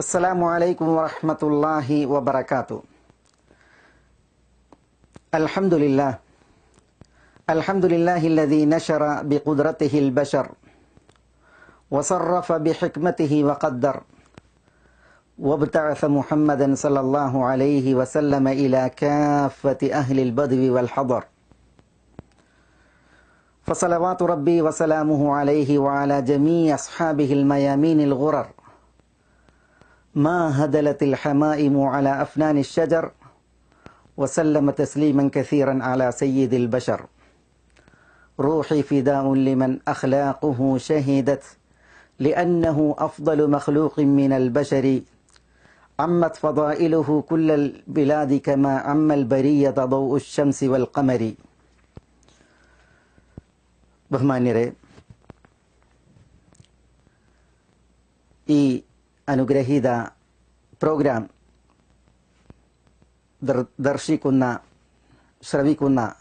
السلام عليكم ورحمة الله وبركاته. الحمد لله. الحمد لله الذي نشر بقدرته البشر وصرف بحكمته وقدر وابتعث محمدا صلى الله عليه وسلم إلى كافة أهل البدو والحضر. فصلوات ربي وسلامه عليه وعلى جميع أصحابه الميامين الغرر ما هدلت الحمائم على أفنان الشجر وسلم تسليما كثيرا على سيد البشر روحي فداء لمن أخلاقه شهدت لأنه أفضل مخلوق من البشر عمت فضائله كل البلاد كما عم البرية ضوء الشمس والقمر ബഹുമാന്യരെ ഈ അനുഗ്രഹീത പ്രോഗ്രാം ദർശിക്കുന്ന ശ്രവിക്കുന്ന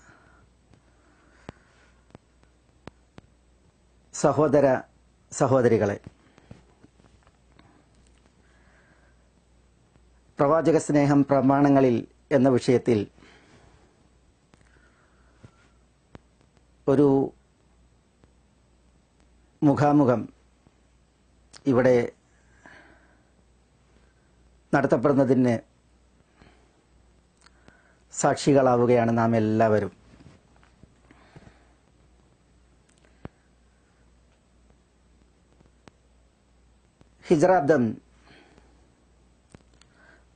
സഹോദര സഹോദരികളെ. പ്രവാചക സ്നേഹം പ്രമാണങ്ങളിൽ എന്ന വിഷയത്തിൽ ഒരു മുഖാമുഖം ഇവിടെ നടത്തപ്പെടുന്നതിന് സാക്ഷികളാവുകയാണ് നാം എല്ലാവരും. ഹിജ്രാബ്ദം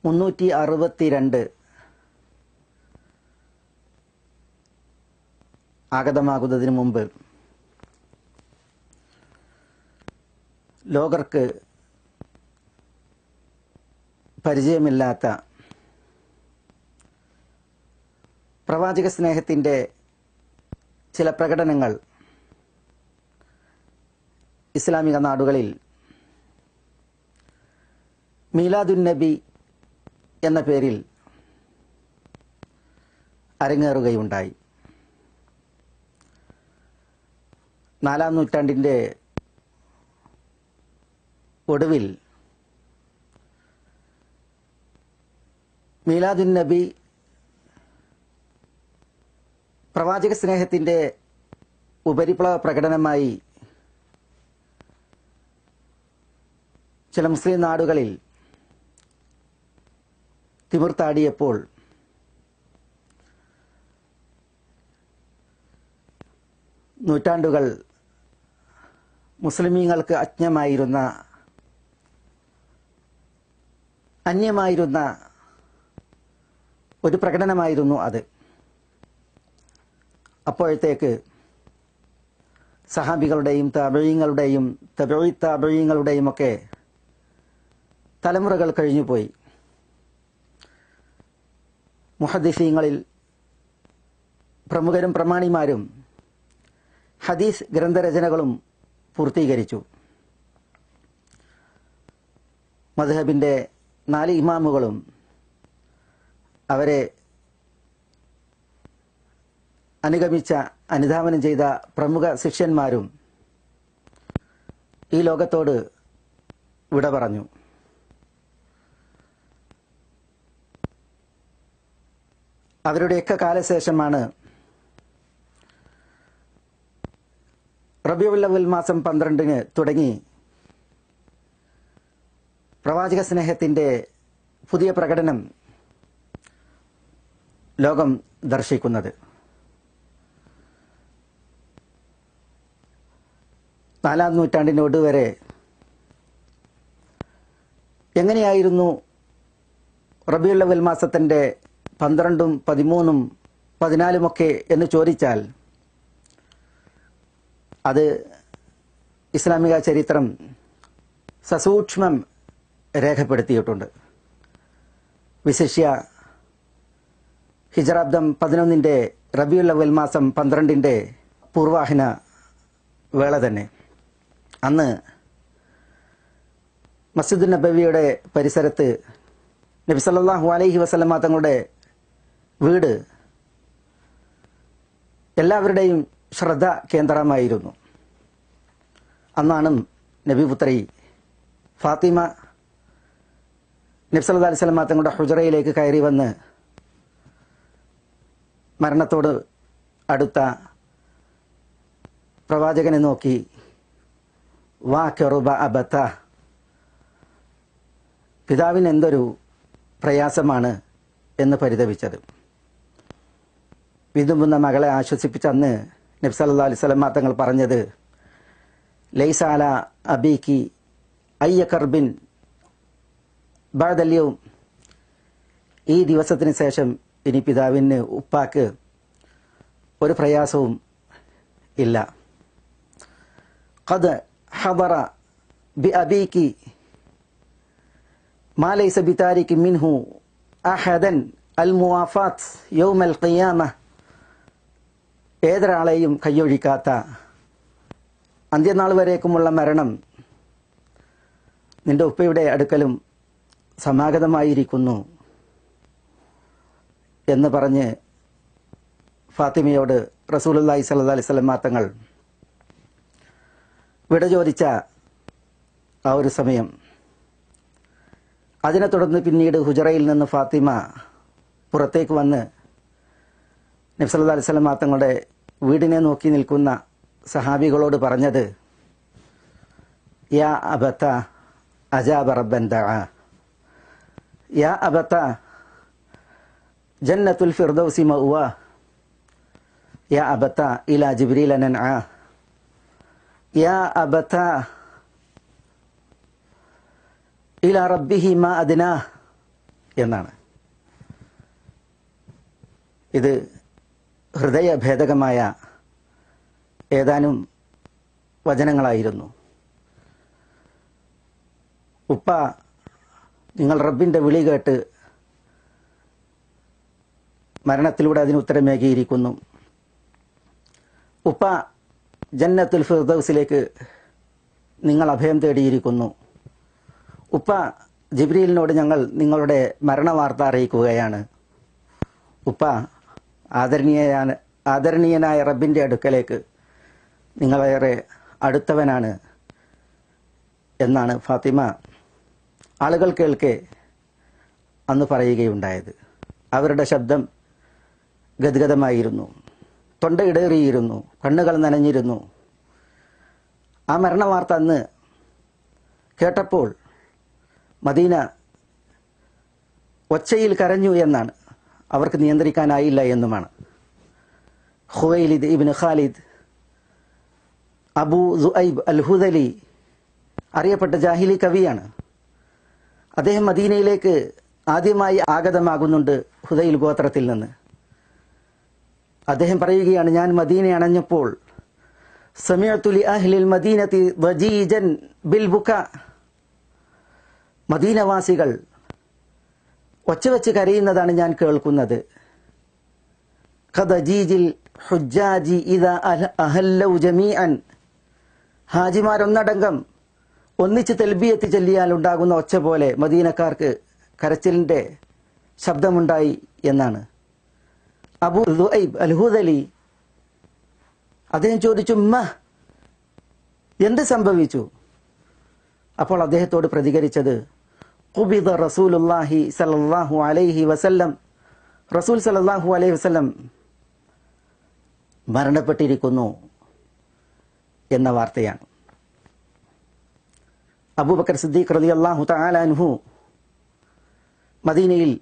മുന്നൂറ്റി അറുപത്തിരണ്ട് ആഗതമാകുന്നതിന് മുമ്പ് ലോകർക്ക് പരിചയമില്ലാത്ത പ്രവാചക സ്നേഹത്തിന്റെ ചില പ്രകടനങ്ങൾ ഇസ്ലാമിക നാടുകളിൽ മീലാദുൻ നബി എന്ന പേരിൽ അരങ്ങേറുകയുണ്ടായി. നാലാം നൂറ്റാണ്ടിന്റെ ഒടുവിൽ മീലാദുൻ നബി പ്രവാചക സ്നേഹത്തിന്റെ ഉപരിപ്ലവ പ്രകടനമായി ചില മുസ്ലിം നാടുകളിൽ തിമിർത്താടിയപ്പോൾ നൂറ്റാണ്ടുകൾ മുസ്ലിമീങ്ങൾക്ക് അജ്ഞമായിരുന്ന അന്യമായിരുന്ന ഒരു പ്രകടനമായിരുന്നു അത്. അപ്പോഴത്തേക്ക് സഹാബികളുടെയും തബഴീങ്ങളുടെയും തബഴി തബഴീങ്ങളുടെയും ഒക്കെ തലമുറകൾ കഴിഞ്ഞുപോയി. മുഹദിസീങ്ങളിൽ പ്രമുഖരും പ്രമാണിമാരും ഹദീസ് ഗ്രന്ഥരചനകളും പൂർത്തീകരിച്ചു. മധുഹബിന്റെ നാല് ഇമാമുകളും അവരെ അനുഗമിച്ച അനുധാവനം ചെയ്ത പ്രമുഖ ശിഷ്യന്മാരും ഈ ലോകത്തോട് വിട പറഞ്ഞു. അവരുടെയൊക്കെ കാലശേഷമാണ് റബിയുല്ലവൽ മാസം പന്ത്രണ്ടിന് തുടങ്ങി പ്രവാചക സ്നേഹത്തിന്റെ പുതിയ പ്രകടനം ലോകം ദർശിക്കുന്നത്. നാലാം നൂറ്റാണ്ടിനോട് വരെ എങ്ങനെയായിരുന്നു റബിയുള്ളവൽ മാസത്തിന്റെ പന്ത്രണ്ടും പതിമൂന്നും പതിനാലുമൊക്കെ എന്ന് ചോദിച്ചാൽ അത് ഇസ്ലാമിക ചരിത്രം സസൂക്ഷ്മം രേഖപ്പെടുത്തിയിട്ടുണ്ട്. വിശിഷ്യ ഹിജറാബ്ദം പതിനൊന്നിന്റെ റബിയുൽ അവൽ മാസം പന്ത്രണ്ടിന്റെ പൂർവാഹിന വേള തന്നെ. അന്ന് മസ്ജിദുൽ നബവിയുടെ പരിസരത്ത് നബി സല്ലല്ലാഹു അലൈഹി വസല്ലമ തങ്ങളുടെ വീട് എല്ലാവരുടെയും ശ്രദ്ധ കേന്ദ്രമായിരുന്നു. അന്നാണ് നബിപുത്രി ഫാത്തിമ നബ്സല്ലാ അലൈഹി സ്വലമ തങ്ങളുടെ ഹുജറയിലേക്ക് കയറി വന്ന് മരണത്തോട് അടുത്ത പ്രവാചകനെ നോക്കി വാ കെറുബ അബത്ത. പിതാവിന് എന്തൊരു പ്രയാസമാണ് എന്ന് പരിതപിച്ചത്. വിതുമ്പുന്ന മകളെ ആശ്വസിപ്പിച്ച അന്ന് നബ്സല്ലാ അലൈഹി സ്വലമ തങ്ങൾ പറഞ്ഞത് ലൈസാല അബീക്കി അയ്യ കർബിൻ ബാദല്യവും ഈ ദിവസത്തിന് ശേഷം ഇനി പിതാവിന് ഉപ്പാക്ക് ഒരു പ്രയാസവും ഇല്ല. ഖദ് ഹബറ ബി അബീക്ക് മാലൈസ ബിതാരിക്ക് മിൻഹു അഹദൻ അൽ മുവാഫാത്ത് യൗമൽ കയ്യാമ ഏതൊരാളെയും കയ്യൊഴിക്കാത്ത അന്ത്യനാൾ വരേക്കുമുള്ള മരണം നിന്റെ ഉപ്പയുടെ അടുക്കലും സമാഗതമായിരിക്കുന്നു. എന്ന് പറഞ്ഞ് ഫാത്തിമയോട് റസൂലി സല്ലാ അലൈഹി വസല്ലം തങ്ങൾ വിട ചോദിച്ച ആ ഒരു സമയം. അതിനെ തുടർന്ന് പിന്നീട് ഹുജറയിൽ നിന്ന് ഫാത്തിമ പുറത്തേക്ക് വന്ന് നബ്സല്ലാ അലൈഹി മാത്തങ്ങളുടെ തങ്ങളുടെ വീടിനെ നോക്കി നിൽക്കുന്ന സഹാബികളോട് പറഞ്ഞത് യാ അബത്ത അജാബ റബ്ബൻ ദഅ. യാ അബത്ത ജന്നത്തുൽ ഫിർദൗസി മഅ്വ യാ അബത്ത ഇലാ ജിബ്രീല നൻഅ യാ അബത്ത ഇലാ റബ്ബിഹി മാ അദിന എന്നാണ്. ഇത് ഹൃദയഭേദകമായ ഏതാനും വചനങ്ങളായിരുന്നു. ഉപ്പ നിങ്ങൾ റബ്ബിന്റെ വിളി കേട്ട് മരണത്തിലൂടെ അതിന് ഉത്തരമേകിയിരിക്കുന്നു. ഉപ്പ ജന്നത്തുൽ ഫിർദൌസിലേക്ക് നിങ്ങൾ അഭയം തേടിയിരിക്കുന്നു. ഉപ്പ ജിബ്രീലിനോട് ഞങ്ങൾ നിങ്ങളുടെ മരണവാർത്ത അറിയിക്കുകയാണ്. ഉപ്പ ആദരണീയനാണ് ആദരണീയനായ റബ്ബിന്റെ അടുക്കലേക്ക് നിങ്ങളേറെ അടുത്തവനാണ് എന്നാണ് ഫാത്തിമ ആളുകൾ കേൾക്കെ അന്ന് പറയുകയുണ്ടായത്. അവരുടെ ശബ്ദം ഗദ്ഗതമായിരുന്നു തൊണ്ടയിടേറിയിരുന്നു കണ്ണുകൾ നനഞ്ഞിരുന്നു. ആ മരണവാർത്ത അന്ന് കേട്ടപ്പോൾ മദീന ഒച്ചയിൽ കരഞ്ഞു എന്നാണ്. അവർക്ക് നിയന്ത്രിക്കാനായില്ല എന്നുമാണ്. Huwaylid ibn Khalid Abu Suayb al Hudhali അറിയപ്പെട്ട ജാഹിലി കവിയാണ്. അദ്ദേഹം മദീനയിലേക്ക് ആദ്യമായി ആഗതമാകുന്നുണ്ട് ഹുദൈൽ ഗോത്രത്തിൽ നിന്ന്. അദ്ദേഹം പറയുകയാണ് ഞാൻ മദീന അണഞ്ഞപ്പോൾ സമയത്തുലി അഹ്ലിൽ മദീനത്തി വജീജൻ ബിൽ ബുക്ക മദീനവാസികൾ ഒച്ചവെച്ച് കരയുന്നതാണ് ഞാൻ കേൾക്കുന്നത്. ഖദജീജിൽ ഹുജ്ജാജി ഇത അഹല്ലൗ ജമീഅൻ. ഹാജിമാരൊന്നടങ്കം ഒന്നിച്ച് തെൽബിയത്ത് ചെല്ലിയാൽ ഉണ്ടാകുന്ന ഒച്ച പോലെ മദീനക്കാർക്ക് കരച്ചിലിന്റെ ശബ്ദമുണ്ടായി എന്നാണ്. അബു ദുഐബ് അൽഹുദലി. അദ്ദേഹം ചോദിച്ചു ഉമ്മ എന്ത് സംഭവിച്ചു? അപ്പോൾ അദ്ദേഹത്തോട് പ്രതികരിച്ചത് കുബിദ റസൂലുല്ലാഹി സല്ലല്ലാഹു അലൈഹി വസല്ലം. റസൂൽ സല്ലല്ലാഹു അലൈഹി വസല്ലം മരണപ്പെട്ടിരിക്കുന്നു എന്ന വാർത്തയാണ്. അബൂബക്കർ സിദ്ദീഖ് റലി അള്ളാഹു താലാൻഹു മദീനയിൽ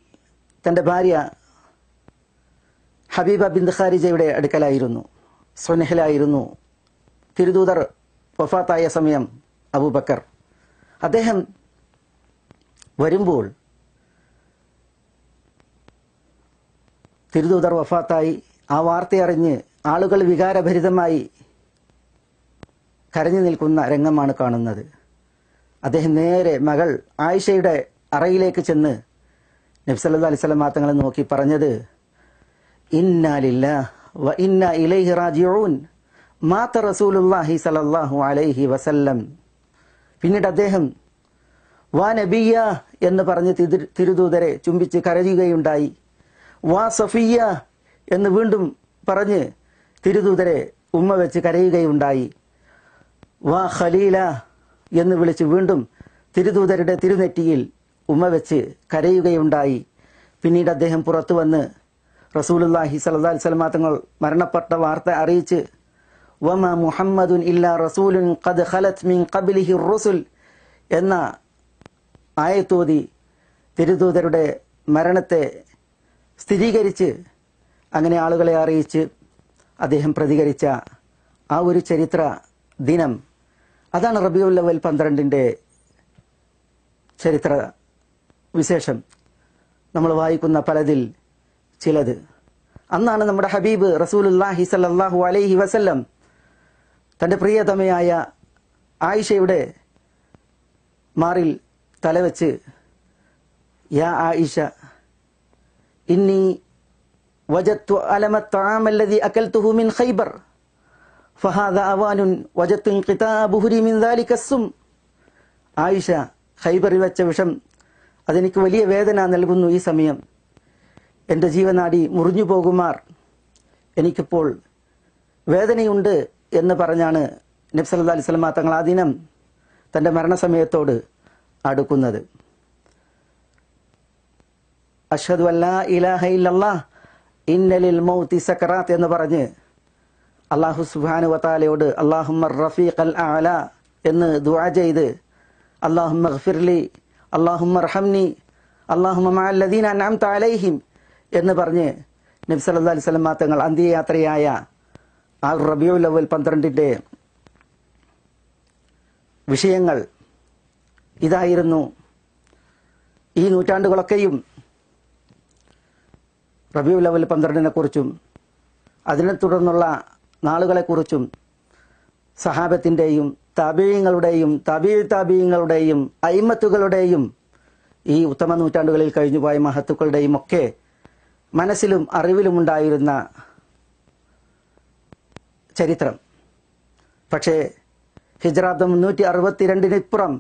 തന്റെ ഭാര്യ ഹബീബ ബിന്ദ് ഖാരിജയുടെ അടുക്കലായിരുന്നു. സ്വനഹിലായിരുന്നു. തിരുദൂതർ വഫാത്തായ സമയം അബൂബക്കർ. അദ്ദേഹം വരുമ്പോൾ തിരുദൂതർ വഫാത്തായി. ആ വാർത്തയറിഞ്ഞ് ആളുകൾ വികാരഭരിതമായി കരഞ്ഞു നിൽക്കുന്ന രംഗമാണ് കാണുന്നത്. അദ്ദേഹം നേരെ മകൾ ആയിഷയുടെ അറയിലേക്ക് ചെന്ന് നബ്സല്ലാ അലിസ്ലാം തങ്ങളെ നോക്കി പറഞ്ഞത് വ ഇലൈഹി റാജിഊൻ അലൈഹി വസല്ലം. പിന്നീട് അദ്ദേഹം വാ നബിയ എന്ന് പറഞ്ഞ് തിരു- തിരുദൂതരെ ചുംബിച്ച് കരയുകയുണ്ടായി. വാ സഫിയ എന്ന് വീണ്ടും പറഞ്ഞ് തിരുദൂതരെ ഉമ്മ വെച്ച് കരയുകയുണ്ടായി. വാ ഖലീല എന്ന് വിളിച്ച് വീണ്ടും തിരുദൂതരുടെ തിരുനെറ്റിയിൽ ഉമ്മ വെച്ച് കരയുകയുണ്ടായി. പിന്നീട് അദ്ദേഹം പുറത്തു വന്ന് റസൂലുല്ലാഹി സല്ലല്ലാഹു അലൈഹി വസല്ലം തങ്ങൾ മരണപ്പെട്ട വാർത്ത അറിയിച്ച് വമ മുഹമ്മദുൻ ഇല്ലാ റസൂലുൻ ഖദ് ഖലത് മിൻ ഖബ്ലിഹി റുസുൽ എന്ന ആയത്തോതി തിരുദൂതരുടെ മരണത്തെ സ്ഥിരീകരിച്ച് അങ്ങനെ ആളുകളെ അറിയിച്ച് അദ്ദേഹം പ്രതികരിച്ച ആ ഒരു ചരിത്ര ദിനം അതാണ് റബിയുൽ അവൽ പന്ത്രണ്ടിന്റെ ചരിത്ര വിശേഷം. നമ്മൾ വായിക്കുന്ന പലതിൽ ചിലത് അന്നാണ് നമ്മുടെ ഹബീബ് റസൂലുല്ലാഹി സല്ലല്ലാഹു അലൈഹി വസല്ലം തൻ്റെ പ്രിയതമയായ ആയിഷയുടെ മാറിൽ തലവെച്ച് യാ ആയിഷ ഇന്നി വജത്തു അലമ الطعام الذي أكلته من خيبر فهذا أوان وجدت انقطاع بهري من ذلك السم ആയിഷ ഖൈബറിൽ വെച്ച വിഷം അതെനിക്ക് വലിയ വേദന നൽകുന്നു ഈ സമയം എന്റെ ജീവനാടി മുറിഞ്ഞു പോകുമാർ. എനിക്കിപ്പോൾ വേദനയുണ്ട് എന്ന് പറഞ്ഞാണ് നബ്സല്ലാ അലൈഹി സ്വലമ തങ്ങൾ ആ ദിനം തന്റെ മരണസമയത്തോട് അടുക്കുന്നത്. അഷ്ഹദു അല്ലാ ഇലാഹ ഇല്ലല്ലാ ഇന്നലിൽ മൗതി സക്കറാത്ത് എന്ന് പറഞ്ഞ് അള്ളാഹു സുബാനു വത്താലയോട് അള്ളാഹുമ്മർ റഫീഖ് അൽ ആല എന്ന് ദുആ ചെയ്ത് അള്ളാഹുമ്മ ഗ്ഫിർലി അള്ളാഹുമ്മ റഹംനി അള്ളാഹുമ്മ മഅല്ലദീന അൻഅംത അലൈഹിം എന്ന് പറഞ്ഞ് നബി സല്ലല്ലാഹു അലൈഹി സ്വലം തങ്ങൾ അന്ത്യയാത്രയായ ആ റബിയുൽ അവൽ പന്ത്രണ്ടിന്റെ വിഷയങ്ങൾ ഇതായിരുന്നു. ഈ നൂറ്റാണ്ടുകളൊക്കെയും റബിയുൽ അവൽ പന്ത്രണ്ടിനെ കുറിച്ചും അതിനെ തുടർന്നുള്ള നാളുകളെക്കുറിച്ചും സഹാബത്തിന്റെയും താബീയങ്ങളുടെയും താബീ താബീയങ്ങളുടെയും അയിമത്തുകളുടെയും ഈ ഉത്തമ നൂറ്റാണ്ടുകളിൽ കഴിഞ്ഞുപോയ മഹത്തുക്കളുടെയും ഒക്കെ മനസ്സിലും അറിവിലും ഉണ്ടായിരുന്ന ചരിത്രം. പക്ഷേ ഹിജ്രാബ്ദം മുന്നൂറ്റി അറുപത്തിരണ്ടിനിപ്പുറം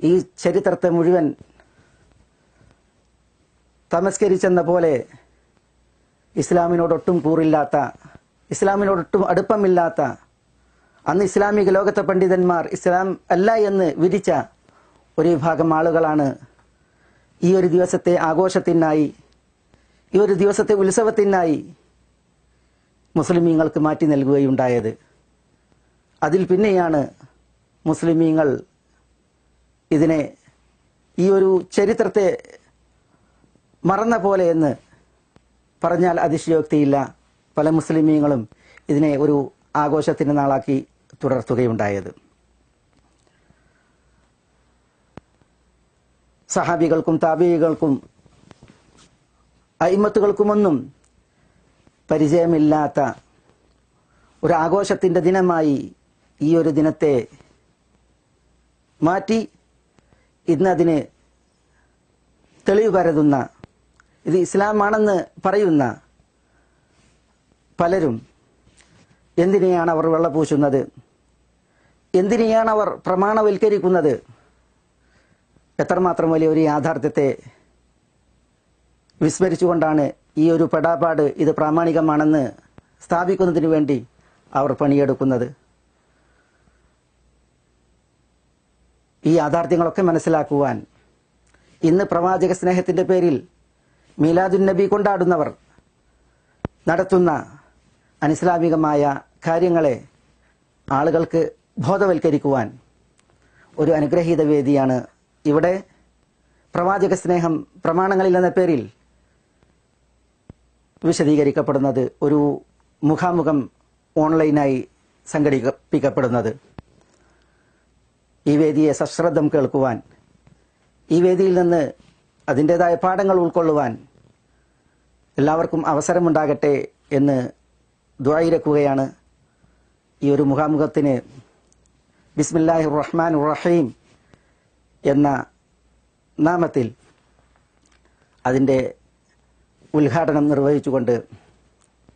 ഈ ചരിത്രത്തെ മുഴുവൻ തമസ്കരിച്ചെന്ന പോലെ ഇസ്ലാമിനോടൊട്ടും കൂറില്ലാത്ത ഇസ്ലാമിനോടൊട്ടും അടുപ്പമില്ലാത്ത അന്ന് ഇസ്ലാമിക ലോകത്തെ പണ്ഡിതന്മാർ ഇസ്ലാം അല്ല എന്ന് വിധിച്ച ഒരു വിഭാഗം ആളുകളാണ് ഈ ഒരു ദിവസത്തെ ആഘോഷത്തിനായി ഈ ഒരു ദിവസത്തെ ഉത്സവത്തിനായി മുസ്ലിമീങ്ങൾക്ക് മാറ്റി നൽകുകയുണ്ടായത്. അതിൽ പിന്നെയാണ് മുസ്ലിമീങ്ങൾ ഇതിനെ ഈ ഒരു ചരിത്രത്തെ മറന്ന പോലെ എന്ന് പറഞ്ഞാൽ അതിശയോക്തിയില്ല. പല മുസ്ലിമീങ്ങളും ഇതിനെ ഒരു ആഘോഷത്തിന്റെ നാളാക്കി തുടർത്തുകയുണ്ടായത്. സഹാബികൾക്കും താബികൾക്കും അയിമത്തുകൾക്കുമൊന്നും പരിചയമില്ലാത്ത ഒരു ആഘോഷത്തിന്റെ ദിനമായി ഈ ഒരു ദിനത്തെ മാറ്റി. ഇന്നതിന് തെളിവ് കരുതുന്ന ഇത് ഇസ്ലാമാണെന്ന് പറയുന്ന പലരും എന്തിനെയാണ് അവർ വെള്ളപൂശുന്നത്? എന്തിനെയാണ് അവർ പ്രമാണവൽക്കരിക്കുന്നത്? എത്രമാത്രം വലിയ ഒരു യാഥാർത്ഥ്യത്തെ വിസ്മരിച്ചുകൊണ്ടാണ് ഈ ഒരു പെടാപ്പാട് ഇത് പ്രാമാണികമാണെന്ന് സ്ഥാപിക്കുന്നതിന് വേണ്ടി അവർ പണിയെടുക്കുന്നത്. ഈ യാഥാർത്ഥ്യങ്ങളൊക്കെ മനസ്സിലാക്കുവാൻ ഇന്ന് പ്രവാചക സ്നേഹത്തിന്റെ പേരിൽ മീലാദുൻ നബി കൊണ്ടാടുന്നവർ നടത്തുന്ന അനിസ്ലാമികമായ കാര്യങ്ങളെ ആളുകൾക്ക് ബോധവൽക്കരിക്കുവാൻ ഒരു അനുഗ്രഹീത വേദിയാണ് ഇവിടെ. പ്രവാചക സ്നേഹം പ്രമാണങ്ങളിൽ എന്ന പേരിൽ വിശദീകരിക്കപ്പെടുന്നത് ഒരു മുഖാമുഖം ഓൺലൈനായി സംഘടിപ്പിക്കപ്പെടുന്നത്. ഈ വേദിയെ സശ്രദ്ധം കേൾക്കുവാൻ ഈ വേദിയിൽ നിന്ന് അതിന്റെതായ പാഠങ്ങൾ ഉൾക്കൊള്ളുവാൻ എല്ലാവർക്കും അവസരമുണ്ടാകട്ടെ എന്ന് ദ്വായിരക്കുകയാണ് ഈ ഒരു മുഖാമുഖത്തിന് ബിസ്മില്ലാഹി റഹ്മാൻ റഹീം എന്ന നാമത്തിൽ അതിന്റെ ഉദ്ഘാടനം നിർവഹിച്ചുകൊണ്ട്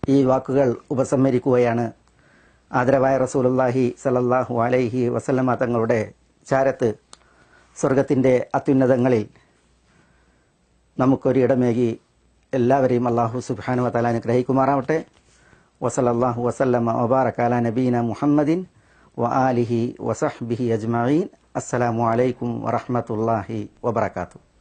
ഈ വാക്കുകൾ ഉപസംഹരിക്കുകയാണ്. ആദരവായ റസൂലുല്ലാഹി സലല്ലാഹു അലൈഹി വസല്ലമ തങ്ങളുടെ ചാരത്ത് സ്വർഗത്തിന്റെ അത്യുന്നതങ്ങളിൽ നമുക്കൊരു ഇടമേകി എല്ലാവരെയും അള്ളാഹു സുബാനു വാല അനുഗ്രഹിക്കുമാറാവട്ടെ. വസലല്ലാഹു വസല്ലമ വബാറക്കാല നബീന മുഹമ്മദിൻ വ ആലിഹി വസഹ്ബിഹി അജ്മീൻ അസ്സലാമു അലൈക്കും വറഹ്മത്തുള്ളാഹി വബറകാതുഹു.